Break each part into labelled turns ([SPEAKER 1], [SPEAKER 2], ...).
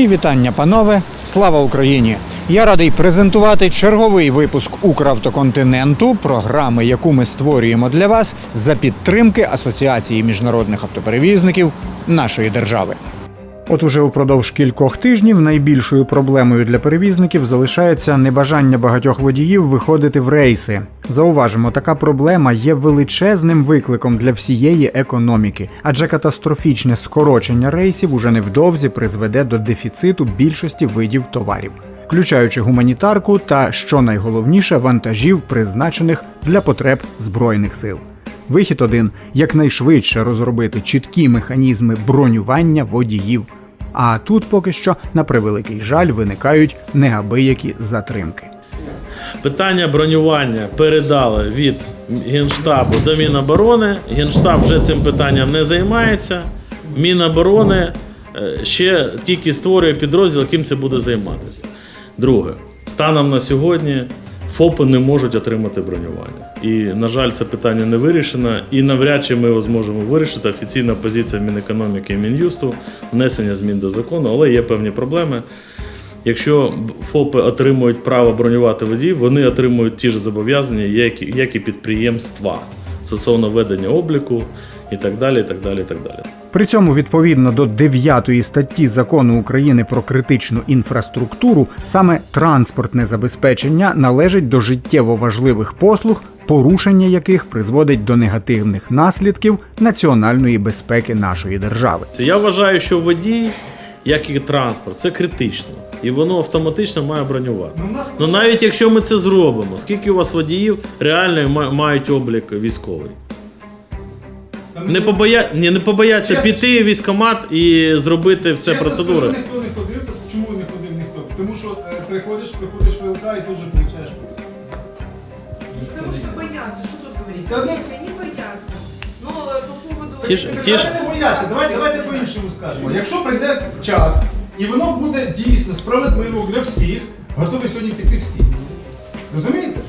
[SPEAKER 1] Мої вітання, панове. Слава Україні! Я радий презентувати черговий випуск Укравтоконтиненту, програми, яку ми створюємо для вас за підтримки Асоціації міжнародних автоперевізників нашої держави. От уже упродовж кількох тижнів найбільшою проблемою для перевізників залишається небажання багатьох водіїв виходити в рейси. Зауважимо, така проблема є величезним викликом для всієї економіки, адже катастрофічне скорочення рейсів уже невдовзі призведе до дефіциту більшості видів товарів, включаючи гуманітарку та, що найголовніше, вантажів, призначених для потреб збройних сил. Вихід один якнайшвидше розробити чіткі механізми бронювання водіїв. А тут поки що, на превеликий жаль, виникають неабиякі затримки.
[SPEAKER 2] Питання бронювання передали від Генштабу до Міноборони. Генштаб вже цим питанням не займається. Міноборони е, ще тільки створює підрозділ, яким це буде займатися. Друге, станом на сьогодні ФОПи не можуть отримати бронювання. І, на жаль, це питання не вирішено, і навряд чи ми його зможемо вирішити. Офіційна позиція Мінекономіки і Мін'юсту, внесення змін до закону, але є певні проблеми. Якщо ФОПи отримують право бронювати водіїв, вони отримують ті ж зобов'язання, як і- як і підприємства стосовно ведення обліку і так далі. і так далі, і так далі.
[SPEAKER 1] При цьому, відповідно до 9 статті закону України про критичну інфраструктуру, саме транспортне забезпечення належить до життєво важливих послуг, порушення яких призводить до негативних наслідків національної безпеки нашої держави.
[SPEAKER 2] Я вважаю, що водій, як і транспорт, це критично. І воно автоматично має бронювати. Ну навіть якщо ми це зробимо, скільки у вас водіїв реально мають облік військовий? Не, побоя... Ні, не побояться піти в військкомат і зробити все
[SPEAKER 3] Чесно
[SPEAKER 2] процедури.
[SPEAKER 3] скажу, Ніхто не ходив, чому не ходив ніхто? Тому що е, приходиш, приходиш в ЛК і тут же получаєш повістку.
[SPEAKER 4] Потому что боятся, что тут говорить?
[SPEAKER 3] Да ну-
[SPEAKER 4] они боятся. Но э, по поводу...
[SPEAKER 2] Ті ж- ті ж-
[SPEAKER 3] Давайте не бояться, давайте, давайте по-іншому скажемо. Якщо прийде час, і воно буде дійсно справедливо для всіх, готові сьогодні піти всі. Розумієте? ж?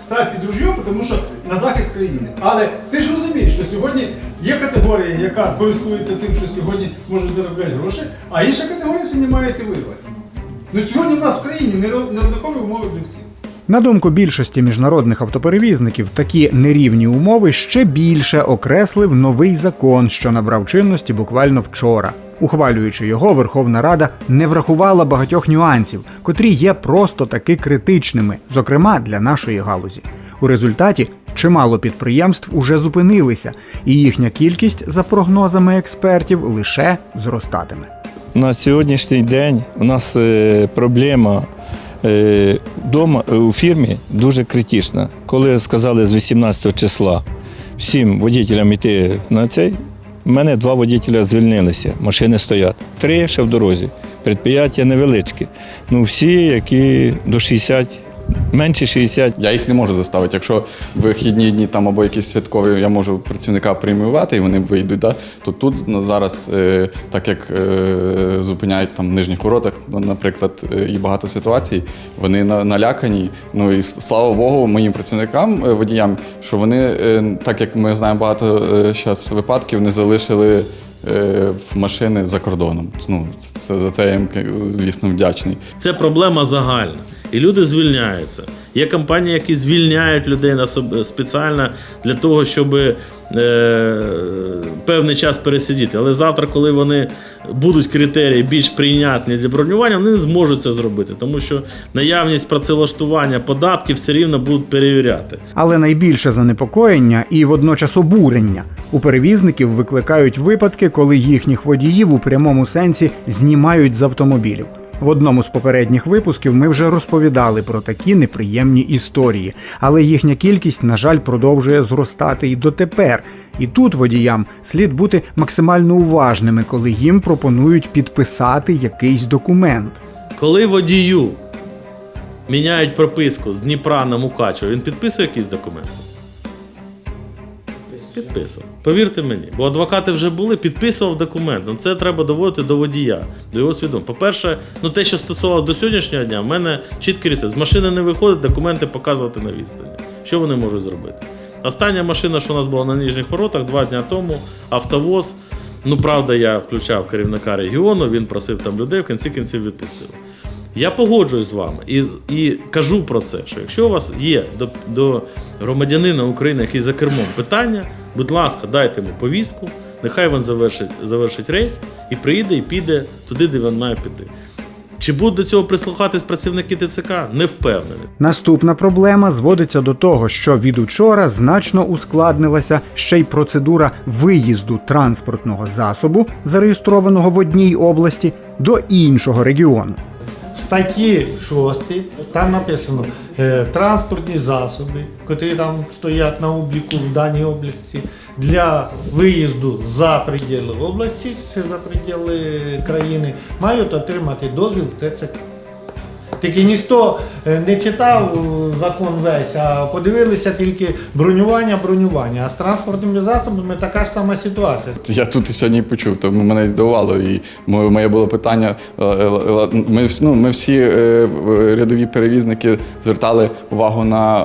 [SPEAKER 3] Стать під ружьом, тому що на захист країни. Але ти ж розумієш, що сьогодні є категорія, яка користується тим, що сьогодні можуть заробляти гроші, а інша категорія сьогодні має йти воювати. Ну сьогодні в нас в країні неоднакові умови для всіх.
[SPEAKER 1] На думку більшості міжнародних автоперевізників, такі нерівні умови ще більше окреслив новий закон, що набрав чинності буквально вчора. Ухвалюючи його, Верховна Рада не врахувала багатьох нюансів, котрі є просто таки критичними, зокрема для нашої галузі. У результаті чимало підприємств уже зупинилися, і їхня кількість, за прогнозами експертів, лише зростатиме.
[SPEAKER 5] На сьогоднішній день у нас е, проблема е, дома е, у фірмі дуже критична. Коли сказали з 18 числа всім водітелям йти на цей, в мене два водітеля звільнилися, машини стоять. Три ще в дорозі. Предприятия невеличкі. Ну всі, які до 60, менше 60,
[SPEAKER 6] Я їх не можу заставити. Якщо вихідні дні там або якісь святкові, я можу працівника преміювати і вони вийдуть. Да? То тут ну, зараз, е, так як е, зупиняють там в нижніх воротах, наприклад, е, і багато ситуацій, вони на- налякані. Ну і слава Богу, моїм працівникам, е, водіям, що вони, е, так як ми знаємо багато зараз випадків, не залишили. е, В машини за кордоном. Ну, це, за це я їм, звісно, вдячний.
[SPEAKER 2] Це проблема загальна. І люди звільняються. Є компанії, які звільняють людей на соб- спеціально для того, щоб е, певний час пересидіти. Але завтра, коли вони будуть критерії більш прийнятні для бронювання, вони не зможуть це зробити, тому що наявність працевлаштування податків все рівно будуть перевіряти.
[SPEAKER 1] Але найбільше занепокоєння і водночас обурення у перевізників викликають випадки, коли їхніх водіїв у прямому сенсі знімають з автомобілів. В одному з попередніх випусків ми вже розповідали про такі неприємні історії, але їхня кількість, на жаль, продовжує зростати і дотепер. І тут водіям слід бути максимально уважними, коли їм пропонують підписати якийсь документ.
[SPEAKER 2] Коли водію міняють прописку з Дніпра на Мукачево, він підписує якийсь документ? Підписував. Повірте мені, бо адвокати вже були, підписував документ. Ну це треба доводити до водія, до його свідомості. По-перше, ну те, що стосувалося до сьогоднішнього дня, в мене чітке рецепт. З машини не виходить, документи показувати на відстані. Що вони можуть зробити? Остання машина, що у нас була на Ніжніх воротах, два дні тому, автовоз Ну, правда, я включав керівника регіону, він просив там людей, в кінці кінців відпустили. Я погоджуюсь з вами і, і кажу про це, що якщо у вас є до, до громадянина України, який за кермом питання, будь ласка, дайте йому повістку, нехай він завершить, завершить рейс і приїде і піде туди, де він має піти. Чи будуть до цього прислухатись працівники ТЦК? Не впевнений.
[SPEAKER 1] Наступна проблема зводиться до того, що від учора значно ускладнилася ще й процедура виїзду транспортного засобу, зареєстрованого в одній області, до іншого регіону.
[SPEAKER 7] В статті 6 там написано е, транспортні засоби, які там стоять на обліку в даній області, для виїзду за приділи області, за приділи країни, мають отримати дозвіл в ТЦК. Тільки ніхто е, не читав е, закон весь, а подивилися тільки бронювання, бронювання. А з транспортними засобами така ж сама ситуація.
[SPEAKER 6] Я тут і сьогодні почув, тому мене здивувало. І моє було питання. е, Ми, ну, ми всі рядові перевізники звертали увагу на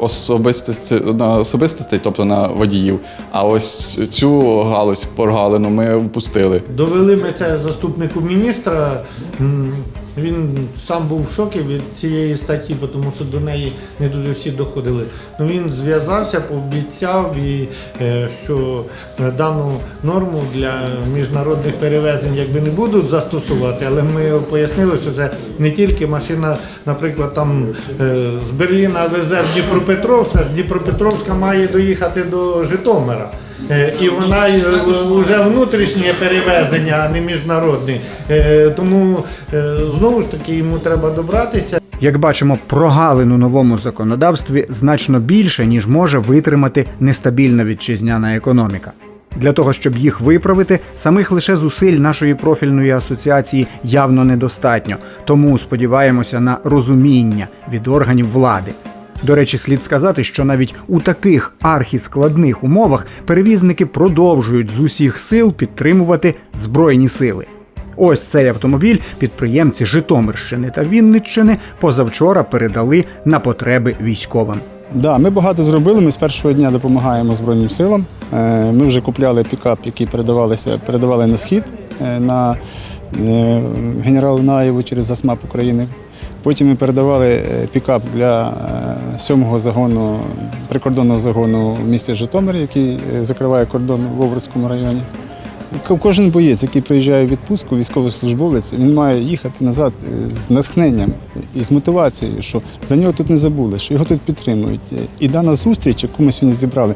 [SPEAKER 6] особистості, на особистостей, тобто на водіїв. А ось цю галузь поргалину ми впустили.
[SPEAKER 7] Довели ми це заступнику міністра. Він сам був в шокі від цієї статті, тому що до неї не дуже всі доходили. Ну він зв'язався, пообіцяв, і, е, що дану норму для міжнародних перевезень якби не будуть застосувати, але ми пояснили, що це не тільки машина, наприклад, там е, з Берліна везе в Дніпропетровськ, а з Дніпропетровська має доїхати до Житомира. Е, І вона вже внутрішнє перевезення, а не міжнародне. Е, Тому е, знову ж таки йому треба добратися.
[SPEAKER 1] Як бачимо, прогалин у новому законодавстві значно більше, ніж може витримати нестабільна вітчизняна економіка. Для того, щоб їх виправити, самих лише зусиль нашої профільної асоціації явно недостатньо. Тому сподіваємося на розуміння від органів влади. До речі, слід сказати, що навіть у таких архіскладних умовах перевізники продовжують з усіх сил підтримувати збройні сили. Ось цей автомобіль підприємці Житомирщини та Вінниччини позавчора передали на потреби військовим.
[SPEAKER 8] Да, ми багато зробили. Ми з першого дня допомагаємо Збройним силам. Е, Ми вже купляли пікап, який передавалися, передавали на схід е, на е, генералу Наєву через Засмап України. Потім ми передавали е, пікап для е, сьомого загону, прикордонного загону в місті Житомир, який е, закриває кордон в Овруцькому районі. Кожен боєць, який приїжджає в відпустку, військовослужбовець, він має їхати назад з натхненням і з мотивацією, що за нього тут не забули, що його тут підтримують. І дана зустріч, яку ми сьогодні зібрали,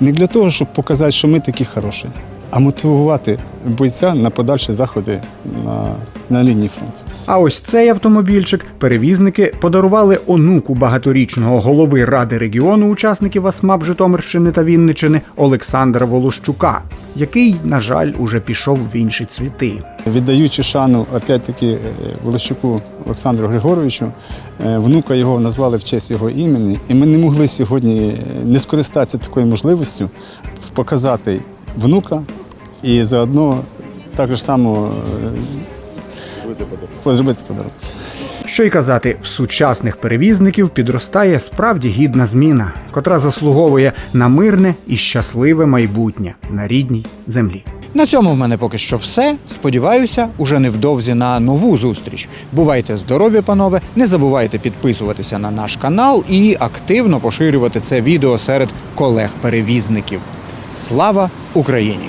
[SPEAKER 8] не для того, щоб показати, що ми такі хороші, а мотивувати бойця на подальші заходи на, на лінії фронту.
[SPEAKER 1] А ось цей автомобільчик перевізники подарували онуку багаторічного голови ради регіону учасників АСМАП Житомирщини та Вінниччини Олександра Волощука, який, на жаль, уже пішов в інші цвіти.
[SPEAKER 8] Віддаючи шану опять-таки е, Волощуку Олександру Григоровичу, е, внука його назвали в честь його імені, і ми не могли сьогодні е, не скористатися такою можливістю показати внука і заодно так само зробити подарунок.
[SPEAKER 1] Що й казати, в сучасних перевізників підростає справді гідна зміна, котра заслуговує на мирне і щасливе майбутнє на рідній землі. На цьому в мене поки що все. Сподіваюся, уже невдовзі на нову зустріч. Бувайте здорові, панове! Не забувайте підписуватися на наш канал і активно поширювати це відео серед колег-перевізників. Слава Україні!